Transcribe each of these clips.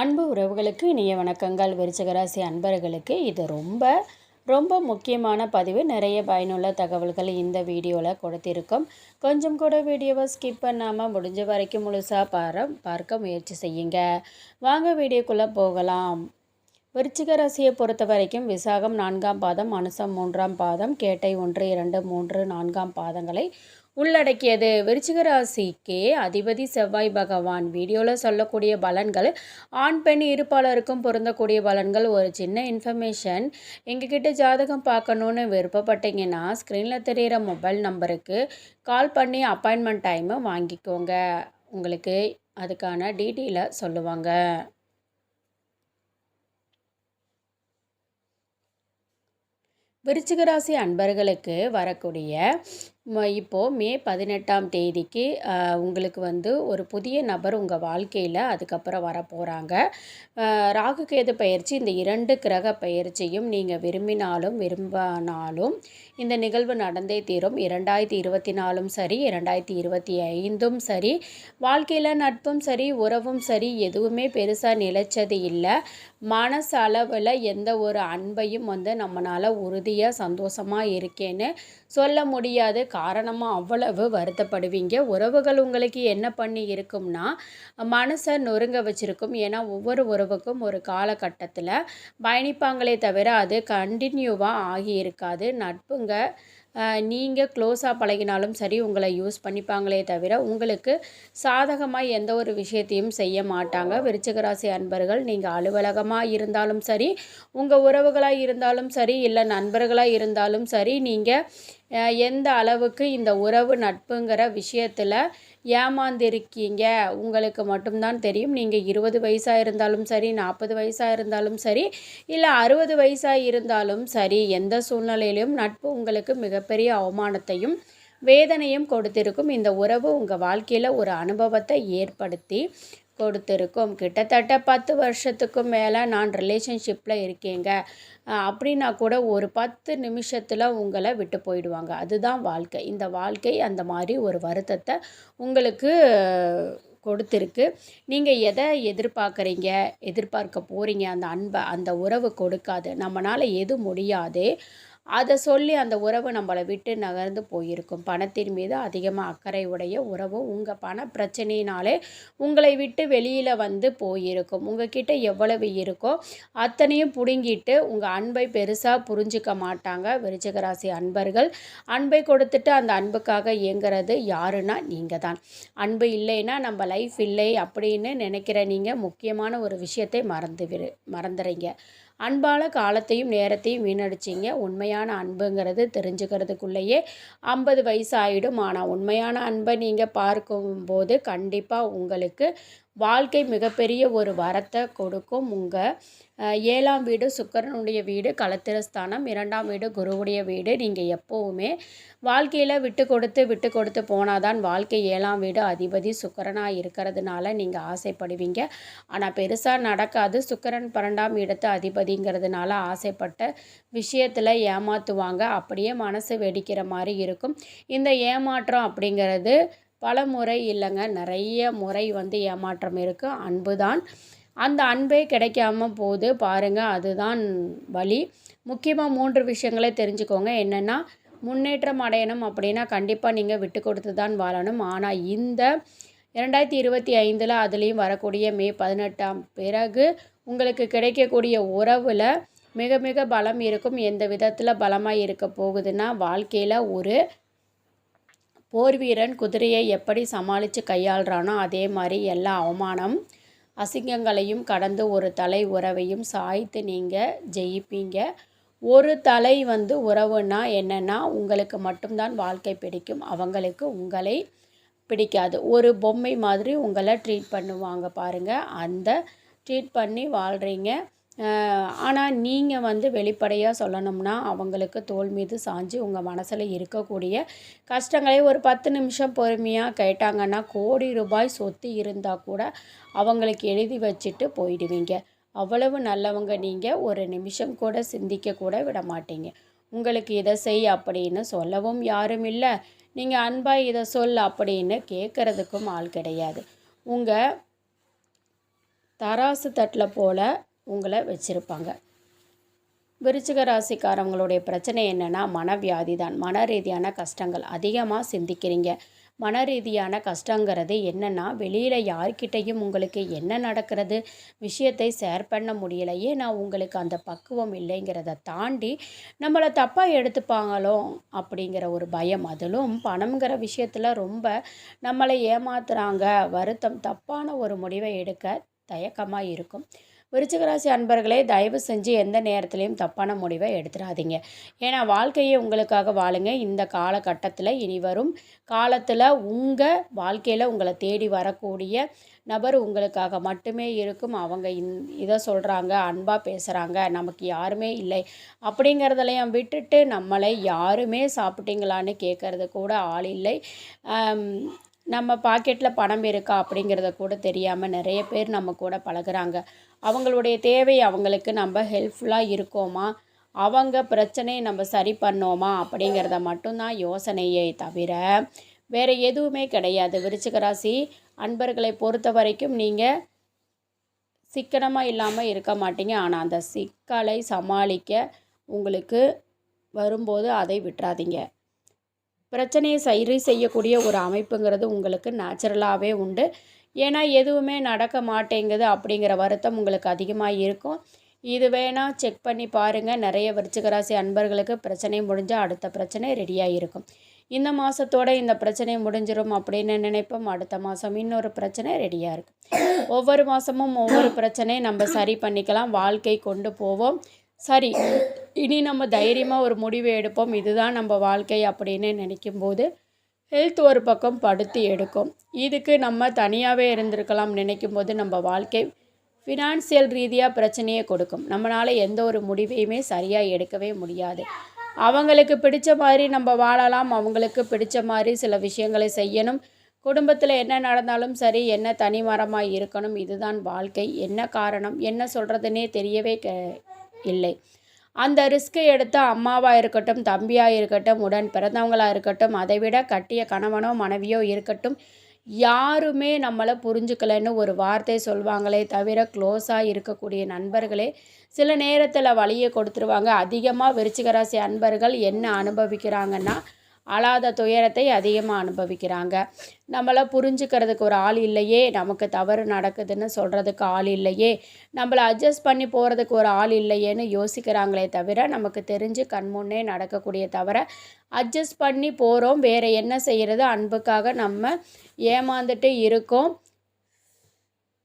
அன்பு உறவுகளுக்கு இனிய வணக்கங்கள். விருச்சகராசி அன்பர்களுக்கு இது ரொம்ப ரொம்ப முக்கியமான பதிவு. நிறைய பயனுள்ள தகவல்கள் இந்த வீடியோவில் கொடுத்திருக்கோம். கொஞ்சம் கூட வீடியோவை ஸ்கிப் பண்ணாமல் முடிஞ்ச வரைக்கும் முழுசாக பார பார்க்க முயற்சி செய்யுங்க. வாங்க வீடியோக்குள்ளே போகலாம். விருச்சிக ராசியை பொறுத்த வரைக்கும் விசாகம் நான்காம் பாதம் அனுசம் மூன்றாம் பாதம் கேட்டை ஒன்று இரண்டு மூன்று நான்காம் பாதங்களை உள்ளடக்கியது. விரிச்சிகராசிக்கு அதிபதி செவ்வாய் பகவான். வீடியோவில் சொல்லக்கூடிய பலன்கள் ஆண் பெண் இருப்பாளருக்கும் பொருந்தக்கூடிய பலன்கள். ஒரு சின்ன இன்ஃபர்மேஷன் எங்ககிட்ட ஜாதகம் பார்க்கணுன்னு விருப்பப்பட்டீங்கன்னா ஸ்க்ரீனில் தெரிகிற மொபைல் நம்பருக்கு கால் பண்ணி அப்பாயின்மெண்ட் டைமை வாங்கிக்கோங்க. உங்களுக்கு அதுக்கான டீட்டெயிலை சொல்லுவாங்க. விருச்சிக ராசி அன்பர்களுக்கு வரக்கூடிய இப்போது மே பதினெட்டாம் தேதிக்கு உங்களுக்கு வந்து ஒரு புதிய நபர் உங்கள் வாழ்க்கையில் அதுக்கப்புறம் வர போகிறாங்க ராகு பயிற்சி இந்த இரண்டு கிரக பயிற்சியும் நீங்கள் விரும்பினாலும் விரும்பினாலும் இந்த நிகழ்வு நடந்தே தீரும். இரண்டாயிரத்தி இருபத்தி நாலும் சரி இரண்டாயிரத்தி இருபத்தி ஐந்தும் சரி வாழ்க்கையில் நட்பும் சரி உறவும் சரி எதுவுமே பெருசாக நிலைச்சது இல்லை. மனசளவில் எந்த ஒரு அன்பையும் வந்து நம்மளால் உறுதியாக சந்தோஷமாக இருக்கேன்னு சொல்ல முடியாது. காரணமாக அவ்வளவு வருத்தப்படுவீங்க. உறவுகள் உங்களுக்கு என்ன பண்ணி இருக்கும்னா மனசை நொறுங்க வச்சுருக்கும். ஏன்னா ஒவ்வொரு உறவுக்கும் ஒரு காலகட்டத்தில் பயணிப்பாங்களே தவிர அது கண்டினியூவாக ஆகி இருக்காது. நட்புங்க நீங்கள் க்ளோஸாக பழகினாலும் சரி உங்களை யூஸ் பண்ணிப்பாங்களே தவிர உங்களுக்கு சாதகமாக எந்த ஒரு விஷயத்தையும் செய்ய மாட்டாங்க. விருச்சிகராசி அன்பர்கள் நீங்கள் அலுவலகமாக இருந்தாலும் சரி உங்கள் உறவுகளாக இருந்தாலும் சரி இல்லை நண்பர்களாக இருந்தாலும் சரி நீங்கள் எந்த அளவுக்கு இந்த உறவு நட்புங்கிற விஷயத்தில் ஏமாந்திருக்கீங்க. உங்களுக்கு மட்டும்தான் தெரியும். நீங்கள் இருபது வயசாக இருந்தாலும் சரி நாற்பது வயசாக இருந்தாலும் சரி இல்லை அறுபது வயசாக இருந்தாலும் சரி எந்த சூழ்நிலையிலும் நட்பு உங்களுக்கு மிகப்பெரிய அவமானத்தையும் வேதனையும் கொடுத்திருக்கும். இந்த உறவு உங்கள் வாழ்க்கையில் ஒரு அனுபவத்தை ஏற்படுத்தி கொடுத்துருக்கும். கிட்டத்தட்ட பத்து வருஷத்துக்கும் மேலே நான் ரிலேஷன்ஷிப்பில் இருக்கேங்க. அப்படின்னா கூட ஒரு பத்து நிமிஷத்தில் உங்களை விட்டு போயிடுவாங்க. அதுதான் வாழ்க்கை. இந்த வாழ்க்கை அந்த மாதிரி ஒரு வருத்தத்தை உங்களுக்கு கொடுத்துருக்கு. நீங்கள் எதை எதிர்பார்க்குறீங்க? எதிர்பார்க்க போகிறீங்க அந்த அன்பை அந்த உறவு கொடுக்காது. நம்மளால் எது முடியாது அதை சொல்லி அந்த உறவு நம்மளை விட்டு நகர்ந்து போயிருக்கும். பணத்தின் மீது அதிகமாக அக்கறை உடைய உறவு உங்கள் பண பிரச்சனையினாலே உங்களை விட்டு வெளியில் வந்து போயிருக்கும். உங்ககிட்ட எவ்வளவு இருக்கோ அத்தனையும் பிடுங்கிட்டு உங்கள் அன்பை பெருசாக புரிஞ்சிக்க மாட்டாங்க விருச்சகராசி அன்பர்கள். அன்பை கொடுத்துட்டு அந்த அன்புக்காக இயங்குறது யாருன்னா நீங்கள் தான். அன்பு இல்லைன்னா நம்ம லைஃப் இல்லை அப்படின்னு நினைக்கிற நீங்கள் முக்கியமான ஒரு விஷயத்தை மறந்து விரு மறந்துறீங்க. அன்பால் காலத்தையும் நேரத்தையும் வீணடிச்சிங்க. உண்மையான அன்புங்கிறது தெரிஞ்சுக்கிறதுக்குள்ளேயே ஐம்பது வயசு ஆகிடும் ஆனால் உண்மையான அன்பை நீங்கள் பார்க்கும்போது கண்டிப்பாக உங்களுக்கு வாழ்க்கை மிகப்பெரிய ஒரு வரத்தை கொடுக்கும். உங்கள் ஏழாம் வீடு சுக்கரனுடைய வீடு களத்திரஸ்தானம் இரண்டாம் வீடு குருவுடைய வீடு நீங்கள் எப்போவுமே வாழ்க்கையில் விட்டு கொடுத்து விட்டு கொடுத்து போனாதான் வாழ்க்கை ஏழாம் வீடு அதிபதி சுக்கரனாக இருக்கிறதுனால நீங்கள் ஆசைப்படுவீங்க. ஆனால் பெருசாக நடக்காது. சுக்கரன் பன்னெண்டாம் இடத்து அதிபதிங்கிறதுனால ஆசைப்பட்ட விஷயத்தில் ஏமாற்றுவாங்க அப்படியே மனசு வெடிக்கிற மாதிரி இருக்கும். இந்த ஏமாற்றம் அப்படிங்கிறது பல முறை இல்லைங்க. நிறைய முறை வந்து ஏமாற்றம் இருக்குது அன்பு தான். அந்த அன்பே கிடைக்காம போகுது. பாருங்கள் அதுதான் வழி முக்கியமாக மூன்று விஷயங்களே தெரிஞ்சுக்கோங்க. என்னென்னா முன்னேற்றம் அடையணும் அப்படின்னா கண்டிப்பாக நீங்கள் விட்டு கொடுத்து தான் வாழணும். ஆனால் இந்த இரண்டாயிரத்தி இருபத்தி ஐந்தில் அதுலேயும் வரக்கூடிய மே பதினெட்டாம் பிறகு உங்களுக்கு கிடைக்கக்கூடிய உறவில் மிக மிக பலம் இருக்கும். எந்த விதத்தில் பலமாக இருக்க போகுதுன்னா வாழ்க்கையில் ஒரு போர் வீரன் குதிரையை எப்படி சமாளித்து கையாளுறானோ அதே மாதிரி எல்லா அவமானம் அசிங்கங்களையும் கடந்து ஒரு தலை உறவையும் சாய்த்து நீங்கள் ஜெயிப்பீங்க. ஒரு தலை வந்து உறவுன்னா என்னென்னா உங்களுக்கு மட்டும்தான் வாழ்க்கை பிடிக்கும். அவங்களுக்கு உங்களை பிடிக்காது. ஒரு பொம்மை மாதிரி உங்களை ட்ரீட் பண்ணுவாங்க பாருங்கள் அந்த ட்ரீட் பண்ணி வாழ்கிறீங்க ஆனால் நீங்கள் வந்து வெளிப்படையாக சொல்லணும்னா அவங்களுக்கு தோல் மீது சாஞ்சு உங்கள் மனசில் இருக்கக்கூடிய கஷ்டங்களை ஒரு பத்து நிமிஷம் பொறுமையாக கேட்டாங்கன்னா கோடி ரூபாய் சொத்து இருந்தால் கூட அவங்களுக்கு எழுதி வச்சுட்டு போயிடுவீங்க. அவ்வளவு நல்லவங்க நீங்கள் ஒரு நிமிஷம் கூட சிந்திக்க கூட விட மாட்டீங்க. உங்களுக்கு இதை செய் அப்படின்னு சொல்லவும் யாரும் இல்லை. நீங்கள் அன்பாக இதை சொல் அப்படின்னு கேட்குறதுக்கும் ஆள் கிடையாது. உங்கள் தராசு தட்டில் போல் உங்களை வச்சுருப்பாங்க. விருச்சிக ராசிக்காரவங்களுடைய பிரச்சனை என்னென்னா மனவியாதி தான் மன ரீதியான கஷ்டங்கள். அதிகமாக சிந்திக்கிறீங்க. மன ரீதியான கஷ்டங்கிறது என்னென்னா வெளியில் யார்கிட்டையும் உங்களுக்கு என்ன நடக்கிறது விஷயத்தை ஷேர் பண்ண முடியல. ஏன்னா உங்களுக்கு அந்த பக்குவம் இல்லைங்கிறத தாண்டி நம்மளை தப்பாக எடுத்துப்பாங்களோ அப்படிங்கிற ஒரு பயம். அதிலும் பணம்ங்கிற விஷயத்தில் ரொம்ப நம்மளை ஏமாத்துறாங்க. வருத்தம் தப்பான ஒரு முடிவை எடுக்க தயக்கமாக இருக்கும். விருச்சிகராசி அன்பர்களே தயவு செஞ்சு எந்த நேரத்துலையும் தப்பான முடிவை எடுத்துடாதீங்க ஏன்னா வாழ்க்கையை உங்களுக்காக வாழுங்க. இந்த காலகட்டத்தில் இனி வரும் காலத்தில் உங்கள் வாழ்க்கையில் உங்களை தேடி வரக்கூடிய நபர் உங்களுக்காக மட்டுமே இருக்கும். அவங்க இந் இதை சொல்கிறாங்க அன்பாக பேசுகிறாங்க நமக்கு யாருமே இல்லை அப்படிங்கிறதெல்லாம் விட்டுட்டு நம்மளை யாருமே சாப்பிட்டீங்களான்னு கேட்குறது கூட ஆள் இல்லை. நம்ம பாக்கெட்டில் பணம் இருக்கா அப்படிங்கிறத கூட தெரியாமல் நிறைய பேர் நம்ம கூட பழகுறாங்க. அவங்களுடைய தேவை அவங்களுக்கு நம்ம ஹெல்ப்ஃபுல்லாக இருக்கோமா? அவங்க பிரச்சனையை நம்ம சரி பண்ணோமா? அப்படிங்கிறத மட்டும்தான் யோசனையை தவிர வேறு எதுவுமே கிடையாது. விருச்சிக ராசி அன்பர்களை பொறுத்த வரைக்கும் நீங்கள் சிக்கனமாக இல்லாமல் இருக்க மாட்டீங்க. ஆனால் அந்த சிக்கலை சமாளிக்க உங்களுக்கு வரும்போது அதை விட்டுறாதீங்க. பிரச்சனையை சரி செய்யக்கூடிய ஒரு அமைப்புங்கிறது உங்களுக்கு நேச்சுரலாகவே உண்டு. ஏன்னா எதுவுமே நடக்க மாட்டேங்குது அப்படிங்கிற வருத்தம் உங்களுக்கு அதிகமாக இருக்கும். இது வேணால் செக் பண்ணி பாருங்கள் நிறைய விருச்சிகராசி அன்பர்களுக்கு பிரச்சனை முடிஞ்சால் அடுத்த பிரச்சனை ரெடியாக இருக்கும். இந்த மாதத்தோட இந்த பிரச்சனை முடிஞ்சிடும் அப்படின்னு நினைப்போம். அடுத்த மாதம் இன்னொரு பிரச்சனை ரெடியாக இருக்குது ஒவ்வொரு மாதமும் ஒவ்வொரு பிரச்சனையை நம்ம சரி பண்ணிக்கலாம். வாழ்க்கை கொண்டு போவோம். சரி இனி நம்ம தைரியமாக ஒரு முடிவு எடுப்போம். இதுதான் நம்ம வாழ்க்கை அப்படின்னு நினைக்கும்போது ஹெல்த் ஒரு பக்கம் படுத்தி எடுக்கும். இதுக்கு நம்ம தனியாகவே இருந்திருக்கலாம் நினைக்கும் போது நம்ம வாழ்க்கை ஃபினான்சியல் ரீதியாக பிரச்சனையை கொடுக்கும். நம்மளால் எந்த ஒரு முடிவையுமே சரியாக எடுக்கவே முடியாது. அவங்களுக்கு பிடிச்ச மாதிரி நம்ம வாழலாம். அவங்களுக்கு பிடிச்ச மாதிரி சில விஷயங்களை செய்யணும். குடும்பத்தில் என்ன நடந்தாலும் சரி என்ன தனிமரமாக இருக்கணும் இதுதான் வாழ்க்கை. என்ன காரணம் என்ன சொல்கிறதுனே தெரியவே க இல்லை. அந்த ரிஸ்க்கை எடுத்த அம்மாவாக இருக்கட்டும் தம்பியாக இருக்கட்டும் உடன் பிறந்தவங்களாக இருக்கட்டும் அதை விட கட்டிய கணவனோ மனைவியோ இருக்கட்டும் யாருமே நம்மளை புரிஞ்சுக்கலைன்னு ஒரு வார்த்தை சொல்வாங்களே தவிர க்ளோஸாக இருக்கக்கூடிய நண்பர்களே சில நேரத்தில் வழியை கொடுத்துருவாங்க. அதிகமாக விருச்சிகராசி அன்பர்கள் என்ன அனுபவிக்கிறாங்கன்னா அழாத துயரத்தை அதிகமாக அனுபவிக்கிறாங்க. நம்மளை புரிஞ்சுக்கிறதுக்கு ஒரு ஆள் இல்லையே நமக்கு தவறு நடக்குதுன்னு சொல்கிறதுக்கு ஆள் இல்லையே நம்மளை அட்ஜஸ்ட் பண்ணி போகிறதுக்கு ஒரு ஆள் இல்லையேன்னு யோசிக்கிறாங்களே தவிர நமக்கு தெரிஞ்சு கண்முன்னே நடக்கக்கூடிய தவிர அட்ஜஸ்ட் பண்ணி போகிறோம் வேறு என்ன செய்கிறது அன்புக்காக நம்ம ஏமாந்துட்டு இருக்கோம்.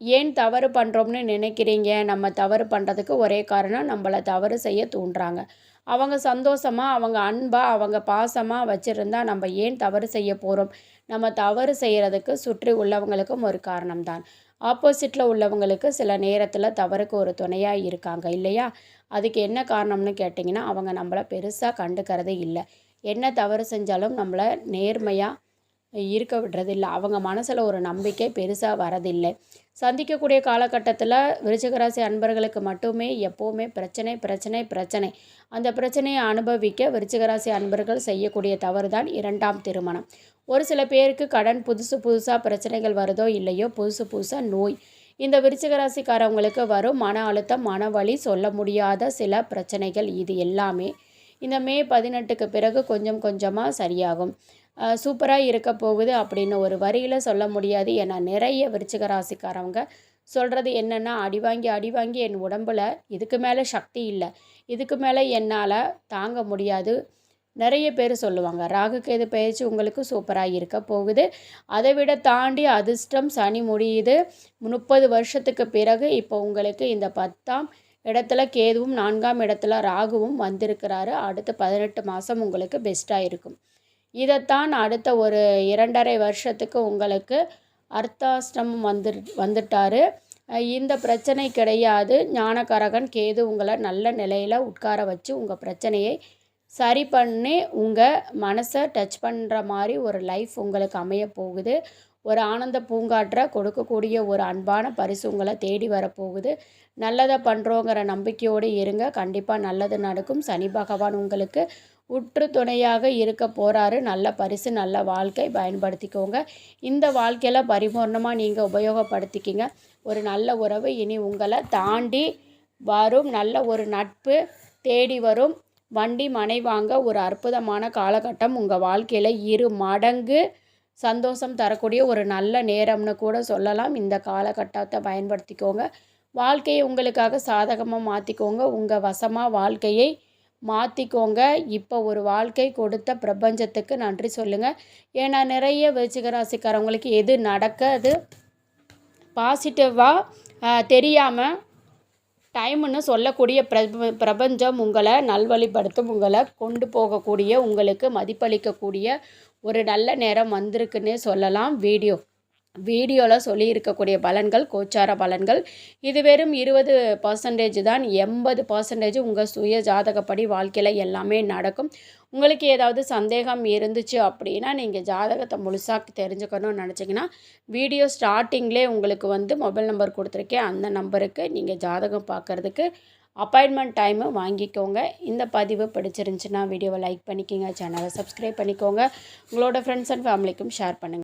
ஏன் தவறு பண்ணுறோம்னு நினைக்கிறீங்க? நம்ம தவறு பண்ணுறதுக்கு ஒரே காரணம் நம்மளை தவறு செய்ய தூண்டுறாங்க. அவங்க சந்தோஷமாக அவங்க அன்பாக அவங்க பாசமாக வச்சுருந்தா நம்ம ஏன் தவறு செய்ய போகிறோம் நம்ம தவறு செய்கிறதுக்கு சுற்றி உள்ளவங்களுக்கும் ஒரு காரணம் தான். ஆப்போசிட்டில் உள்ளவங்களுக்கு சில நேரத்தில் தவறுக்கு ஒரு துணையாக இருக்காங்க இல்லையா? அதுக்கு என்ன காரணம்னு கேட்டிங்கன்னா அவங்க நம்மளை பெருசாக கண்டுக்கிறதே இல்லை. என்ன தவறு செஞ்சாலும் நம்மளை நேர்மையாக இருக்க விடுறதில்லை. அவங்க மனசில் ஒரு நம்பிக்கை பெருசாக வரதில்லை. சந்திக்கக்கூடிய காலகட்டத்தில் விருச்சகராசி அன்பர்களுக்கு மட்டுமே எப்போவுமே பிரச்சனை பிரச்சனை பிரச்சனை. அந்த பிரச்சனையை அனுபவிக்க விருச்சகராசி அன்பர்கள் செய்யக்கூடிய தவறு தான் இரண்டாம் திருமணம். ஒரு சில பேருக்கு கடன் புதுசு புதுசாக பிரச்சனைகள் வருதோ இல்லையோ புதுசு புதுசாக நோய். இந்த விருச்சிகராசிக்காரவங்களுக்கு வரும் மன அழுத்தம் மன வழி சொல்ல முடியாத சில பிரச்சனைகள் இது எல்லாமே. இந்த மே பதினெட்டுக்கு பிறகு கொஞ்சம் கொஞ்சமாக சரியாகும். சூப்பராக இருக்க போகுது அப்படின்னு ஒரு வரியில் சொல்ல முடியாது. ஏன்னா நிறைய விருச்சிக ராசிக்காரவங்க சொல்கிறது என்னென்னா அடி வாங்கி அடி வாங்கி என் உடம்பில் இதுக்கு மேலே சக்தி இல்லை. இதுக்கு மேலே என்னால் தாங்க முடியாது. நிறைய பேர் சொல்லுவாங்க ராகு கேது பயிற்சி உங்களுக்கு சூப்பராக இருக்க போகுது. அதை விட தாண்டி அதிர்ஷ்டம் சனி முடியுது. முப்பது வருஷத்துக்கு பிறகு இப்போ உங்களுக்கு இந்த பத்தாம் இடத்துல கேதுவும் நான்காம் இடத்துல ராகுவும் வந்திருக்கிறாரு. அடுத்த பதினெட்டு மாதம் உங்களுக்கு பெஸ்ட்டாக இருக்கும். இதைத்தான் அடுத்த ஒரு இரண்டரை வருஷத்துக்கு உங்களுக்கு அர்த்தாஷ்டமம் வந்து வந்துட்டார். இந்த பிரச்சனை கிடையாது. ஞானகரகன் கேது உங்களை நல்ல நிலையில் உட்கார வச்சு உங்கள் பிரச்சனையை சரி பண்ணி உங்கள் மனசை டச் பண்ணுற மாதிரி ஒரு லைஃப் உங்களுக்கு அமைய போகுது. ஒரு ஆனந்த பூங்காற்றை கொடுக்கக்கூடிய ஒரு அன்பான பரிசு உங்களை தேடி வரப்போகுது நல்லதை பண்ணுறோங்கிற நம்பிக்கையோடு இருங்க. கண்டிப்பாக நல்லது நடக்கும். சனி பகவான் உங்களுக்கு உற்று துணையாக இருக்க போகிறாரு நல்ல பரிசு நல்ல வாழ்க்கை பயன்படுத்திக்கோங்க. இந்த வாழ்க்கையில் பரிபூர்ணமாக நீங்கள் உபயோகப்படுத்திக்கிங்க. ஒரு நல்ல உறவு இனி உங்களை தாண்டி வரும். நல்ல ஒரு நட்பு தேடி வரும். வண்டி மனை வாங்க ஒரு அற்புதமான காலகட்டம். உங்கள் வாழ்க்கையில் இரு மடங்கு சந்தோஷம் தரக்கூடிய ஒரு நல்ல நேரம்னு கூட சொல்லலாம். இந்த காலகட்டத்தை பயன்படுத்திக்கோங்க. வாழ்க்கையை உங்களுக்காக சாதகமாக மாற்றிக்கோங்க உங்கள் வசமாக வாழ்க்கையை மாற்றிக்கோங்க இப்போ ஒரு வாழ்க்கை கொடுத்த பிரபஞ்சத்துக்கு நன்றி சொல்லுங்கள் ஏன்னா நிறைய விருச்சிக ராசிக்காரவங்களுக்கு எது நடக்குது. பாசிட்டிவாக தெரியாமல் டைம்னு சொல்லக்கூடிய பிரப பிரபஞ்சம் உங்களை நல்வழிப்படுத்தும் உங்களை கொண்டு போகக்கூடிய உங்களுக்கு மதிப்பளிக்கக்கூடிய ஒரு நல்ல நேரம் வந்திருக்குன்னே சொல்லலாம். வீடியோ வீடியோவில் சொல்லியிருக்கக்கூடிய பலன்கள் கோச்சார பலன்கள். இது வெறும் இருபது பர்சன்டேஜ் தான். எண்பது பர்சன்டேஜ் உங்கள் சுய ஜாதகப்படி வாழ்க்கையில் எல்லாமே நடக்கும். உங்களுக்கு ஏதாவது சந்தேகம் இருந்துச்சு அப்படின்னா நீங்கள் ஜாதகத்தை முழுசாக தெரிஞ்சுக்கணும்னு நினச்சிங்கன்னா வீடியோ ஸ்டார்டிங்லே உங்களுக்கு வந்து மொபைல் நம்பர் கொடுத்துருக்கேன். அந்த நம்பருக்கு நீங்கள் ஜாதகம் பார்க்குறதுக்கு அப்பாயின்மெண்ட் டைமு வாங்கிக்கோங்க. இந்த பதிவு பிடிச்சிருந்துச்சுன்னா வீடியோவை லைக் பண்ணிக்கோங்க சேனலை சப்ஸ்கிரைப் பண்ணிக்கோங்க. உங்களோட ஃப்ரெண்ட்ஸ் அண்ட் ஃபேமிலிக்கும் ஷேர் பண்ணுங்கள்